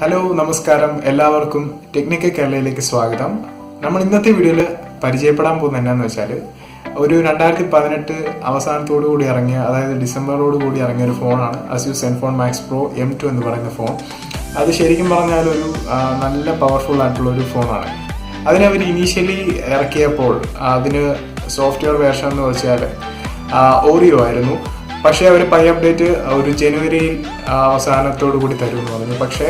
Hello നമസ്കാരം. എല്ലാവർക്കും technical കേരളയിലേക്ക് സ്വാഗതം. നമ്മൾ ഇന്നത്തെ വീഡിയോയിൽ പരിചയപ്പെടാൻ പോകുന്നത് എന്നാന്ന് വെച്ചാൽ ഒരു രണ്ടായിരത്തി പതിനെട്ട് അവസാനത്തോടു കൂടി ഇറങ്ങിയ അതായത് ഡിസംബറോട് കൂടി ഇറങ്ങിയ ഒരു ഫോണാണ്. Asus Zenfone Max Pro M two എന്ന് പറയുന്ന ഫോൺ. അത് ശരിക്കും പറഞ്ഞാൽ ഒരു നല്ല പവർഫുൾ ആയിട്ടുള്ള ഒരു ഫോണാണ്. അതിനെ അവർ ഇനീഷ്യലി ഇറക്കിയപ്പോൾ അതിന് സോഫ്റ്റ്വെയർ വേർഷൻ എന്ന് വെച്ചാൽ ഓറിയോ ആയിരുന്നു. പക്ഷേ അവർ പൈ അപ്ഡേറ്റ് ഒരു ജനുവരി അവസാനത്തോടു കൂടി തരുമെന്ന് പറഞ്ഞു. പക്ഷേ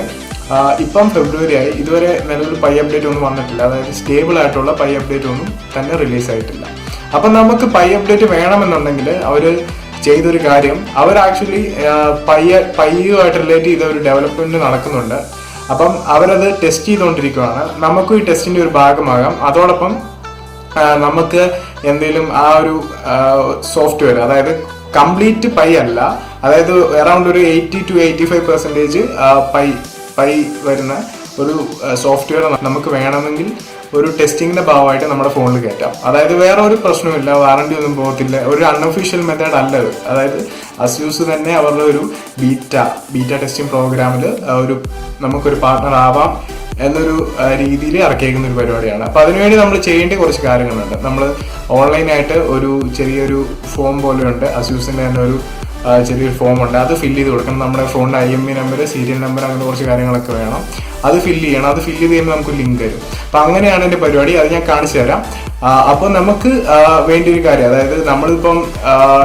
ഇപ്പം ഫെബ്രുവരി ആയി ഇതുവരെ നിലവിൽ പൈ അപ്ഡേറ്റ് ഒന്നും വന്നിട്ടില്ല. അതായത് സ്റ്റേബിൾ ആയിട്ടുള്ള പൈ അപ്ഡേറ്റ് ഒന്നും തന്നെ റിലീസ് ആയിട്ടില്ല. അപ്പം നമുക്ക് പൈ അപ്ഡേറ്റ് വേണമെന്നുണ്ടെങ്കിൽ അവർ ചെയ്തൊരു കാര്യം. അവർ ആക്ച്വലി പയ്യ പയ്യുമായിട്ട് റിലേറ്റ് ചെയ്ത ഒരു ഡെവലപ്മെന്റ് നടക്കുന്നുണ്ട്. അപ്പം അവരത് ടെസ്റ്റ് ചെയ്തുകൊണ്ടിരിക്കുകയാണ്. നമുക്കും ഈ ടെസ്റ്റിന്റെ ഒരു ഭാഗമാകാം. അതോടൊപ്പം നമുക്ക് എന്തെങ്കിലും ആ ഒരു സോഫ്റ്റ്വെയർ അതായത് കംപ്ലീറ്റ് പൈ അല്ല. അതായത് അറൌണ്ട് ഒരു eighty two eighty five percentage Pie Pie വരുന്ന ഒരു സോഫ്റ്റ്വെയർ നമുക്ക് വേണമെങ്കിൽ ഒരു ടെസ്റ്റിങ്ങിന്റെ ഭാഗമായിട്ട് നമ്മുടെ ഫോണിൽ കയറ്റാം. അതായത് വേറെ ഒരു പ്രശ്നമില്ല വാറണ്ടി ഒന്നും പോകത്തില്ല. ഒരു അൺഒഫീഷ്യൽ മെത്തേഡ് അല്ല അതായത് അസ്യൂസ് തന്നെ അവരുടെ ഒരു ബീറ്റ ബീറ്റ ടെസ്റ്റിംഗ് പ്രോഗ്രാമിൽ ഒരു നമുക്കൊരു പാർട്ണർ ആവാം എന്നൊരു രീതിയിൽ ഇറക്കിയേക്കുന്ന ഒരു പരിപാടിയാണ്. അപ്പോൾ അതിനുവേണ്ടി നമ്മൾ ചെയ്യേണ്ട കുറച്ച് കാര്യങ്ങളുണ്ട്. നമ്മൾ ഓൺലൈനായിട്ട് ഒരു ചെറിയൊരു ഫോം പോലെയുണ്ട്. അസ്യൂസിന്റെ തന്നെ ഒരു ചെറിയൊരു ഫോം ഉണ്ട്. അത് ഫില്ല് ചെയ്ത് കൊടുക്കണം. നമ്മുടെ ഫോണിന്റെ I M E number serial number അങ്ങനെ കുറച്ച് കാര്യങ്ങളൊക്കെ വേണം. അത് ഫില്ല് ചെയ്യണം. അത് ഫില്ല് ചെയ്ത് കഴിയുമ്പോൾ നമുക്ക് ലിങ്ക് തരും. അപ്പോൾ അങ്ങനെയാണ് എന്റെ പരിപാടി. അത് ഞാൻ കാണിച്ചു തരാം. അപ്പോൾ നമുക്ക് വേണ്ടി ഒരു കാര്യം അതായത് നമ്മളിപ്പം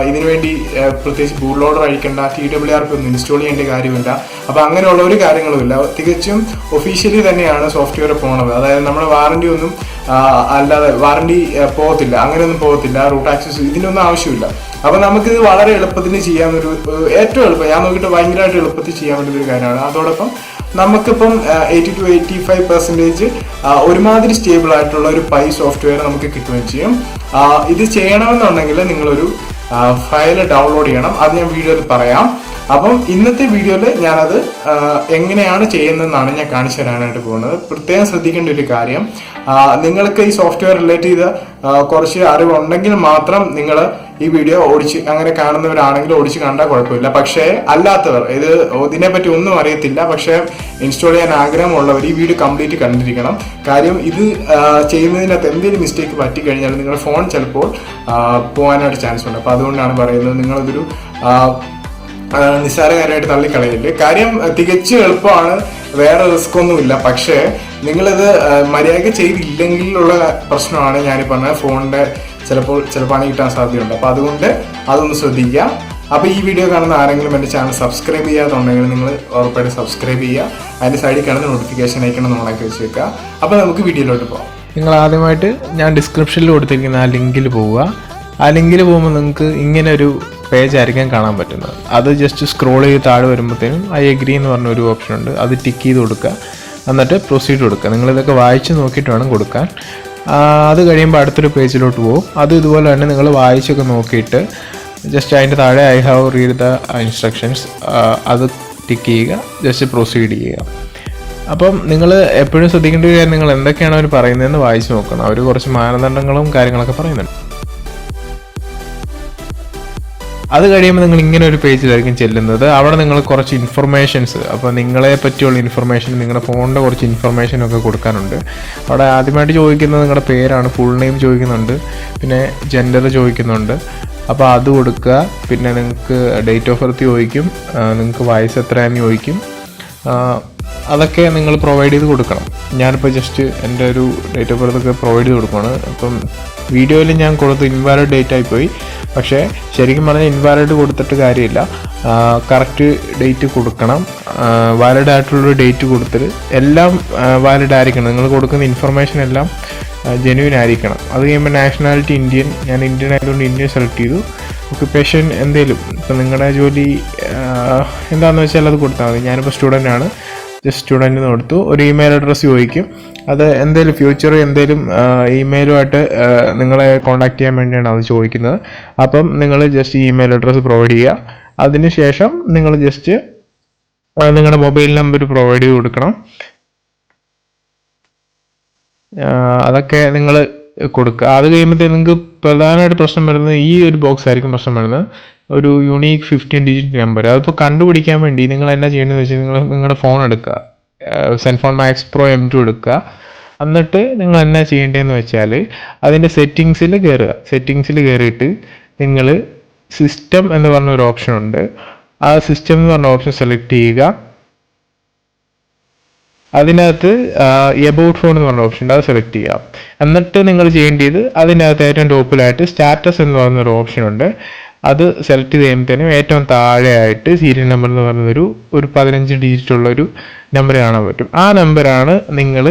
ഇതിനു വേണ്ടി പ്രത്യേകിച്ച് ബൂട്ട് ലോഡർ അഴിക്കേണ്ട ടി ഡബ്ല്യു ആർ ഒന്നും ഇൻസ്റ്റാൾ ചെയ്യേണ്ട കാര്യമില്ല. അപ്പൊ അങ്ങനെയുള്ള ഒരു കാര്യങ്ങളുമില്ല. തികച്ചും ഒഫീഷ്യലി തന്നെയാണ് സോഫ്റ്റ്വെയർ പോണത്. അതായത് നമ്മുടെ വാറണ്ടി ഒന്നും അല്ലാതെ വാറണ്ടി പോകത്തില്ല. അങ്ങനെയൊന്നും പോകത്തില്ല. റൂട്ട് ആക്സസ് ഇതിനൊന്നും ആവശ്യമില്ല. അപ്പൊ നമുക്കിത് വളരെ എളുപ്പത്തിൽ ചെയ്യാവുന്ന ഒരു ഏറ്റവും എളുപ്പം. ഞാൻ നോക്കിയിട്ട് ഭയങ്കരമായിട്ട് എളുപ്പത്തിൽ ചെയ്യാൻ വേണ്ടിയ ഒരു കാര്യമാണ്. അതോടൊപ്പം നമുക്കിപ്പം eighty two eighty five percentage ഒരുമാതിരി സ്റ്റേബിൾ ആയിട്ടുള്ള ഒരു പൈ സോഫ്റ്റ്വെയർ നമുക്ക് കിട്ടുകയും ചെയ്യും. ഇത് ചെയ്യണമെന്നുണ്ടെങ്കിൽ നിങ്ങളൊരു ഫയൽ ഡൗൺലോഡ് ചെയ്യണം. അത് ഞാൻ വീഡിയോയിൽ പറയാം. അപ്പം ഇന്നത്തെ വീഡിയോയിൽ ഞാനത് എങ്ങനെയാണ് ചെയ്യുന്നതെന്നാണ് ഞാൻ കാണിച്ചു തരാനായിട്ട് പോകുന്നത്. പ്രത്യേകം ശ്രദ്ധിക്കേണ്ട ഒരു കാര്യം നിങ്ങൾക്ക് ഈ സോഫ്റ്റ്വെയർ റിലേറ്റ് ചെയ്ത കുറച്ച് അറിവുണ്ടെങ്കിൽ മാത്രം നിങ്ങൾ ഈ വീഡിയോ ഓടിച്ച് അങ്ങനെ കാണുന്നവരാണെങ്കിൽ ഓടിച്ച് കണ്ടാൽ കുഴപ്പമില്ല. പക്ഷേ അല്ലാത്തവർ ഇത് ഇതിനെപ്പറ്റി ഒന്നും അറിയത്തില്ല. പക്ഷേ ഇൻസ്റ്റാൾ ചെയ്യാൻ ആഗ്രഹമുള്ളവർ ഈ വീഡിയോ കംപ്ലീറ്റ് കണ്ടിരിക്കണം. കാര്യം ഇത് ചെയ്യുന്നതിനകത്ത് എന്തെങ്കിലും മിസ്റ്റേക്ക് പറ്റിക്കഴിഞ്ഞാൽ നിങ്ങളുടെ ഫോൺ ചിലപ്പോൾ പോകാനായിട്ട് ചാൻസ് ഉണ്ട് അപ്പോൾ അതുകൊണ്ടാണ് പറയുന്നത് നിങ്ങളിതൊരു നിസ്സാര കാര്യമായിട്ട് തള്ളിക്കളയില്ല കാര്യം തികച്ചും എളുപ്പമാണ്. വേറെ റിസ്ക് ഒന്നുമില്ല. പക്ഷേ നിങ്ങളിത് മര്യാദ മര്യാദയ്ക്ക് ചെയ്തില്ലെങ്കിലുള്ള പ്രശ്നമാണ് ഞാൻ പറഞ്ഞ ഫോണിന്റെ ചിലപ്പോൾ ചിലപ്പോൾ കിട്ടാൻ സാധ്യതയുണ്ട്. അപ്പോൾ അതുകൊണ്ട് അതൊന്ന് ശ്രദ്ധിക്കുക. അപ്പോൾ ഈ വീഡിയോ കാണുന്ന ആരെങ്കിലും എന്റെ ചാനൽ സബ്സ്ക്രൈബ് ചെയ്യാതുണ്ടെങ്കിൽ നിങ്ങൾ ഉറപ്പായിട്ട് സബ്സ്ക്രൈബ് ചെയ്യുക. അതിന്റെ സൈഡിൽ കാണുന്ന നോട്ടിഫിക്കേഷൻ അയക്കണം ഓണാക്കി വെച്ചേക്കുക. അപ്പോൾ നമുക്ക് വീഡിയോയിലോട്ട് പോകാം. നിങ്ങൾ ആദ്യമായിട്ട് ഞാൻ ഡിസ്ക്രിപ്ഷനിൽ കൊടുത്തിരിക്കുന്ന ആ ലിങ്കിൽ പോവുക. ആ ലിങ്കിൽ പോകുമ്പോൾ നിങ്ങൾക്ക് ഇങ്ങനെ ഒരു പേജ് ആയിരിക്കും കാണാൻ പറ്റുന്നത്. അത് ജസ്റ്റ് സ്ക്രോൾ ചെയ്ത് താഴെ വരുമ്പോഴത്തേനും ഐ എഗ്രി എന്ന് പറഞ്ഞ ഒരു ഓപ്ഷൻ ഉണ്ട്. അത് ടിക്ക് ചെയ്ത് കൊടുക്കുക എന്നിട്ട് പ്രൊസീഡ് കൊടുക്കുക നിങ്ങളിതൊക്കെ വായിച്ച് നോക്കിയിട്ട് വേണം കൊടുക്കാൻ. അത് കഴിയുമ്പോൾ അടുത്തൊരു പേജിലോട്ട് പോകും. അത് ഇതുപോലെ തന്നെ നിങ്ങൾ വായിച്ചൊക്കെ നോക്കിയിട്ട് ജസ്റ്റ് അതിന്റെ താഴെ I have read the instructions അത് ടിക്ക് ചെയ്യുക. ജസ്റ്റ് പ്രൊസീഡ് ചെയ്യുക. അപ്പം നിങ്ങൾ എപ്പോഴും ശ്രദ്ധിക്കേണ്ട ഒരു കാര്യം നിങ്ങൾ എന്തൊക്കെയാണ് അവർ പറയുന്നതെന്ന് വായിച്ചു നോക്കണം. അവർ കുറച്ച് മാനദണ്ഡങ്ങളും കാര്യങ്ങളൊക്കെ പറയുന്നുണ്ട്. അത് കഴിയുമ്പോൾ നിങ്ങൾ ഇങ്ങനെ ഒരു പേജിലായിരിക്കും ചെല്ലുന്നത്. അവിടെ നിങ്ങൾ കുറച്ച് ഇൻഫർമേഷൻസ് അപ്പോൾ നിങ്ങളെ പറ്റിയുള്ള ഇൻഫർമേഷൻ നിങ്ങളുടെ ഫോണിന്റെ കുറച്ച് ഇൻഫർമേഷനൊക്കെ കൊടുക്കാനുണ്ട്. അവിടെ ആദ്യമായിട്ട് ചോദിക്കുന്നത് നിങ്ങളുടെ പേരാണ് ഫുൾ നെയിം ചോദിക്കുന്നുണ്ട് പിന്നെ ജെൻഡർ ചോദിക്കുന്നുണ്ട്. അപ്പോൾ അത് കൊടുക്കുക പിന്നെ നിങ്ങൾക്ക് ഡേറ്റ് ഓഫ് ബർത്ത് ചോദിക്കും നിങ്ങൾക്ക് വയസ്സ് എത്രയാണെന്ന് ചോദിക്കും. അതൊക്കെ നിങ്ങൾ പ്രൊവൈഡ് ചെയ്ത് കൊടുക്കണം. ഞാനിപ്പോൾ ജസ്റ്റ് എന്റെ ഒരു ഡേറ്റ് ഓഫ് ബർത്ത് ഒക്കെ പ്രൊവൈഡ് ചെയ്ത് കൊടുക്കുകയാണ് അപ്പം വീഡിയോയിൽ ഞാൻ കൊടുത്ത് ഇൻവാലിഡ് ഡേറ്റ് ആയിപ്പോയി. പക്ഷേ ശരിക്കും പറഞ്ഞാൽ ഇൻവാലിഡ് കൊടുത്തിട്ട് കാര്യമില്ല. കറക്റ്റ് ഡേറ്റ് കൊടുക്കണം. വാലിഡ് ആയിട്ടുള്ളൊരു ഡേറ്റ് കൊടുത്തിട്ട് എല്ലാം വാലിഡ് ആയിരിക്കണം. നിങ്ങൾ കൊടുക്കുന്ന ഇൻഫർമേഷൻ എല്ലാം ജെന്യൂൻ ആയിരിക്കണം. അത് കഴിയുമ്പോൾ നാഷണാലിറ്റി ഇന്ത്യൻ ഞാൻ ഇന്ത്യൻ ആയതുകൊണ്ട് ഇന്ത്യൻ സെലക്ട് ചെയ്തു. ഒക്യുപ്പേഷൻ എന്തേലും ഇപ്പം നിങ്ങളുടെ ജോലി എന്താണെന്ന് വെച്ചാൽ അത് കൊടുത്താൽ മതി. ഞാനിപ്പോൾ സ്റ്റുഡന്റ് ആണ്. ജസ്റ്റ് സ്റ്റുഡന്റിന് കൊടുത്തു. ഒരു ഇമെയിൽ അഡ്രസ്സ് ചോദിക്കും. അത് എന്തേലും ഫ്യൂച്ചർ എന്തേലും ഇമെയിലുമായിട്ട് നിങ്ങളെ കോൺടാക്ട് ചെയ്യാൻ വേണ്ടിയാണ് അത് ചോദിക്കുന്നത്. അപ്പം നിങ്ങൾ ജസ്റ്റ് ഇമെയിൽ അഡ്രസ്സ് പ്രൊവൈഡ് ചെയ്യുക. അതിനുശേഷം നിങ്ങൾ ജസ്റ്റ് നിങ്ങളുടെ മൊബൈൽ നമ്പർ പ്രൊവൈഡ് ചെയ്ത് കൊടുക്കണം. അതൊക്കെ നിങ്ങൾ കൊടുക്കുക അത് കഴിയുമ്പോഴത്തേ നിങ്ങൾക്ക് പ്രധാനമായിട്ട് പ്രശ്നം വരുന്നത് ഈ ഒരു ബോക്സ് ആയിരിക്കും പ്രശ്നം വരുന്നത്. ഒരു യുണീക്ക് ഫിഫ്റ്റീൻ ഡിജിറ്റ് നമ്പർ അതിപ്പോൾ കണ്ടുപിടിക്കാൻ വേണ്ടി നിങ്ങൾ എന്നാ ചെയ്യേണ്ടതെന്ന് വെച്ചാൽ നിങ്ങൾ നിങ്ങളുടെ ഫോൺ എടുക്കുക. Zenfone Max Pro M two എടുക്കുക. എന്നിട്ട് നിങ്ങൾ എന്നാ ചെയ്യേണ്ടതെന്ന് വെച്ചാൽ അതിന്റെ സെറ്റിങ്സിൽ കയറുക സെറ്റിങ്സിൽ കയറിയിട്ട് നിങ്ങൾ സിസ്റ്റം എന്ന് പറഞ്ഞ ഒരു ഓപ്ഷൻ ഉണ്ട്. ആ സിസ്റ്റം എന്ന് പറഞ്ഞ ഓപ്ഷൻ സെലക്ട് ചെയ്യുക. അതിനകത്ത് എബൌട്ട് ഫോൺ എന്ന് പറഞ്ഞ ഓപ്ഷൻ ഉണ്ട്. അത് സെലക്ട് ചെയ്യുക എന്നിട്ട് നിങ്ങൾ ചെയ്യേണ്ടത് അതിനകത്ത് ഏറ്റവും ടോപ്പിലായിട്ട് സ്റ്റാറ്റസ് എന്ന് പറയുന്ന ഒരു ഓപ്ഷൻ ഉണ്ട്. അത് സെലക്ട് ചെയ്ത് കഴിയുമ്പോഴത്തേനും ഏറ്റവും താഴെയായിട്ട് സീരിയൽ നമ്പർ എന്ന് പറയുന്നൊരു ഒരു പതിനഞ്ച് ഡിജിറ്റ് ഉള്ളൊരു നമ്പർ കാണാൻ പറ്റും. ആ നമ്പറാണ് നിങ്ങൾ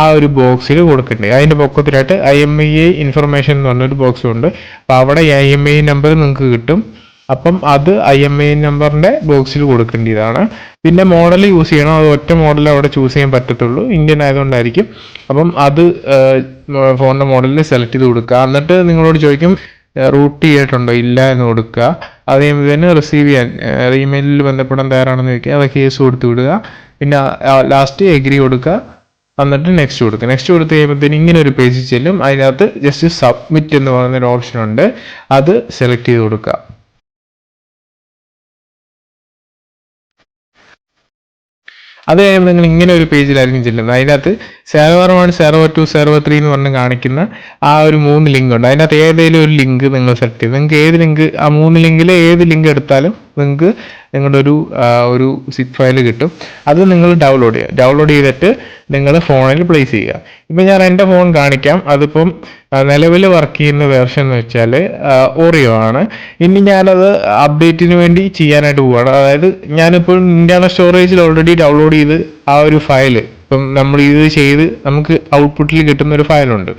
ആ ഒരു ബോക്സിൽ കൊടുക്കേണ്ടത്. അതിന്റെ പൊക്കത്തിലായിട്ട് I M I A information എന്ന് പറഞ്ഞൊരു ബോക്സുണ്ട് അപ്പോൾ അവിടെ ഐ എം ഐ നമ്പർ നിങ്ങൾക്ക് കിട്ടും. അപ്പം അത് ഐ എം ഐ നമ്പറിന്റെ ബോക്സിൽ കൊടുക്കേണ്ടതാണ് പിന്നെ മോഡൽ യൂസ് ചെയ്യണം. അത് ഒറ്റ മോഡൽ അവിടെ ചൂസ് ചെയ്യാൻ പറ്റത്തുള്ളൂ. ഇന്ത്യൻ ആയതുകൊണ്ടായിരിക്കും. അപ്പം അത് ഫോണിന്റെ മോഡലിൽ സെലക്ട് ചെയ്ത് കൊടുക്കുക. എന്നിട്ട് നിങ്ങളോട് ചോദിക്കും റൂട്ട് ചെയ്തിട്ടുണ്ടോ? ഇല്ല എന്ന് കൊടുക്കുക. അത് തന്നെ റിസീവ് ചെയ്യാൻ ഇമെയിലിൽ ബന്ധപ്പെടാൻ തയ്യാറാണെന്ന് ചോദിക്കുക. അത് കേസ് കൊടുത്ത് വിടുക. പിന്നെ ലാസ്റ്റ് എഗ്രി കൊടുക്കുക. എന്നിട്ട് നെക്സ്റ്റ് കൊടുക്കുക. നെക്സ്റ്റ് കൊടുത്ത് കഴിയുമ്പോഴത്തേന് ഇങ്ങനെ ഒരു പേജ് ചെല്ലും. അതിനകത്ത് ജസ്റ്റ് സബ്മിറ്റ് എന്ന് പറയുന്ന ഒരു ഓപ്ഷൻ ഉണ്ട്. അത് സെലക്ട് ചെയ്ത് കൊടുക്കുക. അത് കഴിയുമ്പോൾ നിങ്ങൾ ഇങ്ങനെ ഒരു പേജിലായിരിക്കും ചെല്ലുന്നത്. അതിനകത്ത് server one server two server three എന്ന് പറഞ്ഞ് കാണിക്കുന്ന ആ ഒരു മൂന്ന് ലിങ്ക് ഉണ്ട്. അതിനകത്ത് ഏതെങ്കിലും ഒരു ലിങ്ക് നിങ്ങൾ സെലക്ട് ചെയ്ത്. നിങ്ങൾക്ക് ഏത് ലിങ്ക് ആ മൂന്ന് ലിങ്കിൽ ഏത് ലിങ്ക് എടുത്താലും നിങ്ങൾക്ക് നിങ്ങളുടെ ഒരു ഒരു സിറ്റ് ഫയൽ കിട്ടും. അത് നിങ്ങൾ ഡൗൺലോഡ് ചെയ്യുക. ഡൗൺലോഡ് ചെയ്തിട്ട് നിങ്ങൾ ഫോണിൽ പ്ലേസ് ചെയ്യുക. ഇപ്പം ഞാൻ എന്റെ ഫോൺ കാണിക്കാം. അതിപ്പം നിലവിൽ വർക്ക് ചെയ്യുന്ന വേർഷൻ എന്ന് വെച്ചാൽ ഓറിയോ ആണ്. ഇനി ഞാനത് അപ്ഡേറ്റിന് വേണ്ടി ചെയ്യാനായിട്ട് പോവുകയാണ് അതായത് ഞാനിപ്പോൾ ഇന്റർണൽ സ്റ്റോറേജിൽ ഓൾറെഡി ഡൗൺലോഡ് ചെയ്ത് ആ ഒരു ഫയൽ ഇപ്പം നമ്മൾ ഇത് ചെയ്ത് നമുക്ക് ഔട്ട്പുട്ടിൽ കിട്ടുന്ന ഒരു ഫയലുണ്ട്.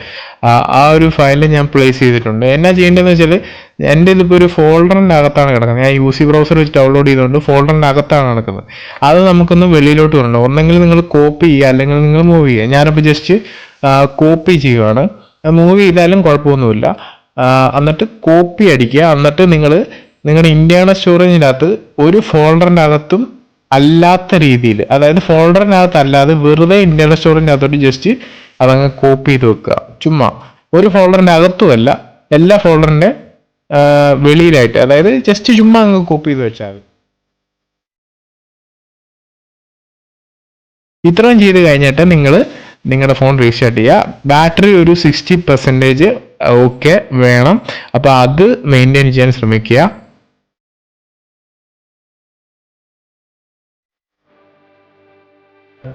ആ- ഒരു ഫയൽ ഞാൻ പ്ലേസ് ചെയ്തിട്ടുണ്ട്. എന്നാ ചെയ്യേണ്ടതെന്ന് വെച്ചാൽ എന്റെ ഇതിപ്പോൾ ഒരു ഫോൾഡറിന്റെ അകത്താണ് കിടക്കുന്നത്. ഞാൻ യു സി ബ്രൗസർ വെച്ച് ഡൗൺലോഡ് ചെയ്തുകൊണ്ട് ഫോൾഡറിന്റെ അകത്താണ് നടക്കുന്നത്. അത് നമുക്കൊന്ന് വെളിയിലോട്ട് വരണം ഒന്നെങ്കിൽ നിങ്ങൾ കോപ്പി ചെയ്യുക അല്ലെങ്കിൽ നിങ്ങൾ മൂവ് ചെയ്യുക. ഞാനപ്പോൾ ജസ്റ്റ് കോപ്പി ചെയ്യുകയാണ് മൂവ് ചെയ്താലും കുഴപ്പമൊന്നുമില്ല. എന്നിട്ട് കോപ്പി അടിക്കുക. എന്നിട്ട് നിങ്ങൾ നിങ്ങളുടെ ഇന്റേണൽ സ്റ്റോറേജിനകത്ത് ഒരു ഫോൾഡറിന്റെ അകത്തും അല്ലാത്ത രീതിയിൽ അതായത് ഫോൾഡറിനകത്ത് അല്ലാതെ വെറുതെ ഇന്റർണൽ സ്റ്റോറിനകത്തോട്ട് ജസ്റ്റ് അതങ്ങ് കോപ്പി ചെയ്ത് വെക്കുക. ചുമ്മാ. ഒരു ഫോൾഡറിന്റെ അകത്തുമല്ല എല്ലാ ഫോൾഡറിന്റെ വെളിയിലായിട്ട്. അതായത് ജസ്റ്റ് ചുമ്മാ അങ്ങ് കോപ്പി ചെയ്ത് വെച്ചാൽ മതി. ഇത്രയും ചെയ്ത് കഴിഞ്ഞിട്ട് നിങ്ങൾ നിങ്ങളുടെ ഫോൺ റീസ്റ്റാർട്ട് ചെയ്യുക. ബാറ്ററി ഒരു സിക്സ്റ്റി പെർസെന്റേജ് ഓക്കെ വേണം. അപ്പോൾ അത് മെയിന്റെയിൻ ചെയ്യാൻ ശ്രമിക്കുക.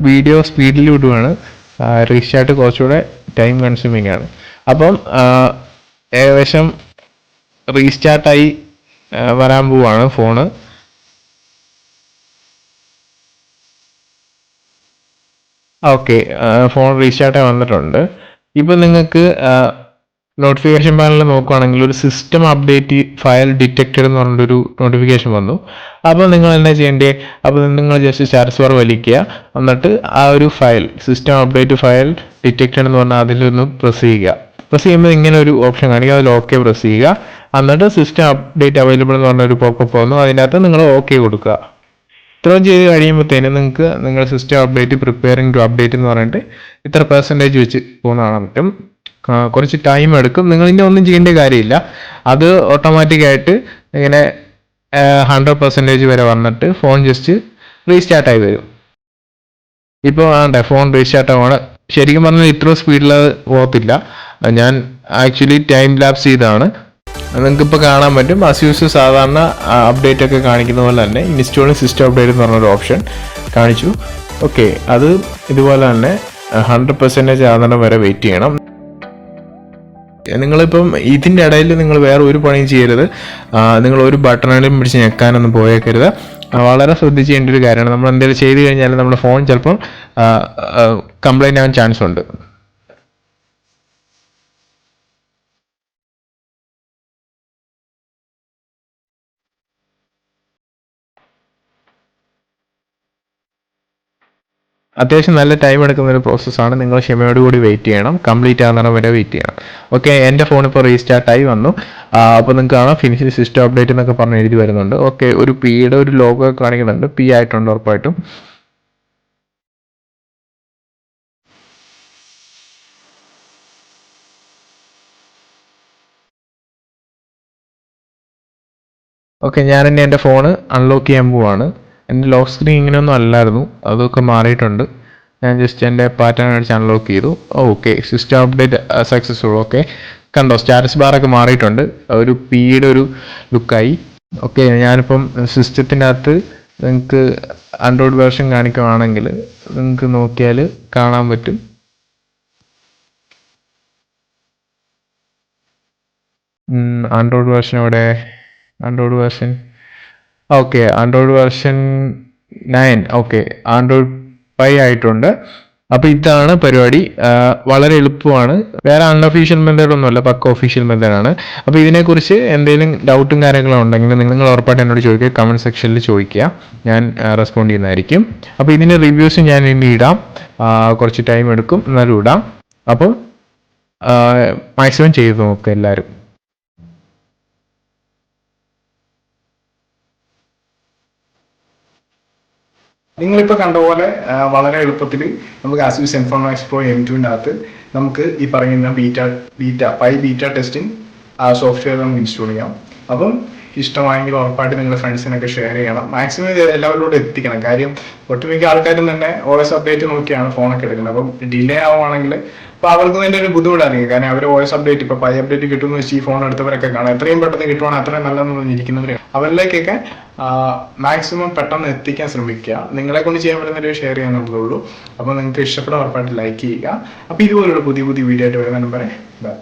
വീഡിയോ സ്പീഡിൽ വിടുവാണ് റീസ്റ്റാർട്ട് കുറച്ചുകൂടെ ടൈം കൺസ്യൂമിങ് ആണ്. അപ്പം ഏകദേശം റീസ്റ്റാർട്ടായി വരാൻ പോവാണ് ഫോണ് ഓക്കെ ഫോൺ റീസ്റ്റാർട്ടായി വന്നിട്ടുണ്ട്. ഇപ്പം നിങ്ങൾക്ക് നോട്ടിഫിക്കേഷൻ പാനലിൽ നോക്കുകയാണെങ്കിൽ ഒരു സിസ്റ്റം അപ്ഡേറ്റ് ഫയൽ ഡിറ്റക്റ്റഡ് എന്ന് പറഞ്ഞൊരു നോട്ടിഫിക്കേഷൻ വന്നു. അപ്പോൾ നിങ്ങൾ എന്നാ ചെയ്യേണ്ടേ? അപ്പോൾ നിങ്ങൾ ജസ്റ്റ് സ്റ്റാറ്റസ് ബാർ വലിക്കുക. എന്നിട്ട് ആ ഒരു file system update file detected എന്ന് പറഞ്ഞാൽ അതിലൊന്ന് പ്രസ് ചെയ്യുക. പ്രസ് ചെയ്യുമ്പോൾ ഇങ്ങനെ ഒരു ഓപ്ഷൻ കാണിക്കുക. അതിൽ ഓക്കെ പ്രസ് ചെയ്യുക. എന്നിട്ട് സിസ്റ്റം അപ്ഡേറ്റ് അവൈലബിൾ എന്ന് പറഞ്ഞൊരു പോക്കപ്പ് വന്നു. അതിനകത്ത് നിങ്ങൾ ഓക്കെ കൊടുക്കുക. ഇത്രയും ചെയ്ത് കഴിയുമ്പോഴത്തേനും നിങ്ങൾക്ക് നിങ്ങളുടെ system update preparing to update എന്ന് പറഞ്ഞിട്ട് ഇത്ര പെർസെന്റേജ് വെച്ച് പോകുന്നതാണ് പറ്റും കുറച്ച് ടൈം എടുക്കും. നിങ്ങൾ ഇനി ഒന്നും ചെയ്യേണ്ട കാര്യമില്ല. അത് ഓട്ടോമാറ്റിക്കായിട്ട് ഇങ്ങനെ ഹൺഡ്രഡ് പെർസെന്റേജ് വരെ വന്നിട്ട് ഫോൺ ജസ്റ്റ് റീസ്റ്റാർട്ട് ആയി വരും. ഇപ്പോൾ ആണ്ടെ ഫോൺ റീസ്റ്റാർട്ട് ആവുകയാണ് ശരിക്കും പറഞ്ഞാൽ ഇത്ര സ്പീഡിൽ അത് പോകത്തില്ല. ഞാൻ ആക്ച്വലി ടൈം ലാപ്സ് ചെയ്താണ്. നിങ്ങൾക്കിപ്പോൾ കാണാൻ പറ്റും. അസ് യൂസ് സാധാരണ അപ്ഡേറ്റ് ഒക്കെ കാണിക്കുന്ന പോലെ തന്നെ ഇൻസ്റ്റോളിംഗ് സിസ്റ്റം അപ്ഡേറ്റ് എന്ന് പറഞ്ഞൊരു ഓപ്ഷൻ കാണിച്ചു. ഓക്കെ അത് ഇതുപോലെ തന്നെ ഹൺഡ്രഡ് പെർസെന്റേജ് ആകുന്നിടം വരെ വെയിറ്റ് ചെയ്യണം. നിങ്ങളിപ്പം ഇതിന്റെ ഇടയിൽ നിങ്ങൾ വേറെ ഒരു പണിയും ചെയ്യരുത്. നിങ്ങൾ ഒരു ബട്ടണിലും പിടിച്ച് ഞെക്കാനൊന്നും പോയേക്കരുത്. വളരെ ശ്രദ്ധിച്ച് ചെയ്യേണ്ട ഒരു കാര്യമാണ്. നമ്മൾ എന്തെങ്കിലും ചെയ്ത് കഴിഞ്ഞാൽ നമ്മുടെ ഫോൺ ചിലപ്പം കംപ്ലൈന്റ് ആവാൻ ചാൻസ് ഉണ്ട്. അത്യാവശ്യം നല്ല ടൈം എടുക്കുന്ന ഒരു പ്രോസസ്സാണ് നിങ്ങൾ ക്ഷമയോടുകൂടി വെയിറ്റ് ചെയ്യണം. കംപ്ലീറ്റ് ആകുന്ന വരെ വെയിറ്റ് ചെയ്യണം. ഓക്കെ എന്റെ ഫോൺ ഇപ്പോൾ റീസ്റ്റാർട്ടായി വന്നു. അപ്പോൾ നിങ്ങൾക്ക് കാണാം ഫിനിഷ് സിസ്റ്റം അപ്ഡേറ്റ് എന്നൊക്കെ പറഞ്ഞ് എഴുതി വരുന്നുണ്ട്. ഓക്കെ ഒരു പിയുടെ ഒരു ലോഗോ കാണിക്കുന്നുണ്ട്. പി ആയിട്ടുണ്ട് ഉറപ്പായിട്ടും. ഓക്കെ ഞാൻ ഇനി എന്റെ ഫോണ് അൺലോക്ക് ചെയ്യാൻ പോവാണ്. എന്റെ ലോക്ക് സ്ക്രീൻ ഇങ്ങനെയൊന്നും അല്ലായിരുന്നു. അതൊക്കെ മാറിയിട്ടുണ്ട്. ഞാൻ ജസ്റ്റ് എന്റെ പാറ്റേൺ അടിച്ച് അൺലോക്ക് ചെയ്തു. Okay system update successful okay കണ്ടോ? സ്റ്റാറ്റസ് ബാറൊക്കെ മാറിയിട്ടുണ്ട്. ഒരു പിയുടെ ഒരു ലുക്കായി ഓക്കെ ഞാനിപ്പം സിസ്റ്റത്തിന്റെ അകത്ത് നിങ്ങൾക്ക് ആൻഡ്രോയിഡ് വേർഷൻ കാണിക്കുവാണെങ്കിൽ നിങ്ങൾക്ക് നോക്കിയാൽ കാണാൻ പറ്റും. ആൻഡ്രോയിഡ് വേർഷൻ അവിടെ Android version okay Android version nine okay Android five ആയിട്ടുണ്ട്. അപ്പോൾ ഇതാണ് പരിപാടി. വളരെ എളുപ്പമാണ്. വേറെ അൺഒഫീഷ്യൽ മെത്തേഡ് ഒന്നുമല്ല പക്ക ഒഫീഷ്യൽ മെത്തേഡാണ് അപ്പോൾ ഇതിനെക്കുറിച്ച് എന്തെങ്കിലും ഡൗട്ടും കാര്യങ്ങളും ഉണ്ടെങ്കിൽ നിങ്ങൾ ഉറപ്പായിട്ട് എന്നോട് ചോദിക്കുക. കമന്റ് സെക്ഷനിൽ ചോദിക്കുക. ഞാൻ റെസ്പോണ്ട് ചെയ്യുന്നതായിരിക്കും. അപ്പോൾ ഇതിന്റെ റിവ്യൂസ് ഞാൻ ഇനി ഇടാം. കുറച്ച് ടൈം എടുക്കും. എന്നാലും ഇടാം. അപ്പോൾ മാക്സിമം ചെയ്ത് നോക്കുക എല്ലാവരും. നിങ്ങളിപ്പോൾ കണ്ട പോലെ വളരെ എളുപ്പത്തിൽ നമുക്ക് ആസ്യൂസ് ഇൻഫോർമാക്സ് പ്രോ എം ടുവിന്റെ അകത്ത് നമുക്ക് ഈ പറയുന്ന beta beta Pie beta testing software നമുക്ക് ഇൻസ്റ്റാൾ ചെയ്യാം. അപ്പം ഇഷ്ടമായെങ്കിൽ ഉറപ്പായിട്ട് നിങ്ങളുടെ ഫ്രണ്ട്സിനൊക്കെ ഷെയർ ചെയ്യണം. മാക്സിമം ഇത് എല്ലാവരോടും എത്തിക്കണം. കാര്യം ഒട്ടുമിക്ക ആൾക്കാരും തന്നെ വോയിസ് അപ്ഡേറ്റ് നോക്കിയാണ് ഫോണൊക്കെ എടുക്കുന്നത്. അപ്പം ഡിലേ ആവുകയാണെങ്കിൽ അപ്പോൾ അവർക്ക് തന്നെ ഒരു ബുദ്ധിമുട്ടായിരിക്കും. കാരണം അവർ വോയിസ് അപ്ഡേറ്റ് ഇപ്പൊ പഴയ അപ്ഡേറ്റ് കിട്ടുമെന്ന് വെച്ച് ഈ ഫോൺ എടുത്തവരൊക്കെ കാണാം. എത്രയും പെട്ടെന്ന് കിട്ടുവാണെങ്കിൽ അത്രയും നല്ലതെന്ന് പറഞ്ഞിരിക്കുന്നവർ അവരിലേക്കൊക്കെ മാക്സിമം പെട്ടെന്ന് എത്തിക്കാൻ ശ്രമിക്കുക. നിങ്ങളെ കൊണ്ട് ചെയ്യാൻ പറ്റുന്ന ഒരു ഷെയർ ചെയ്യാനുള്ളൂ അപ്പോൾ നിങ്ങൾക്ക് ഇഷ്ടപ്പെടാൻ ഉറപ്പായിട്ട് ലൈക്ക് ചെയ്യുക. അപ്പോൾ ഇതുപോലുള്ള പുതിയ പുതിയ വീഡിയോ ആയിട്ട് വരുന്ന പറയാം ബൈ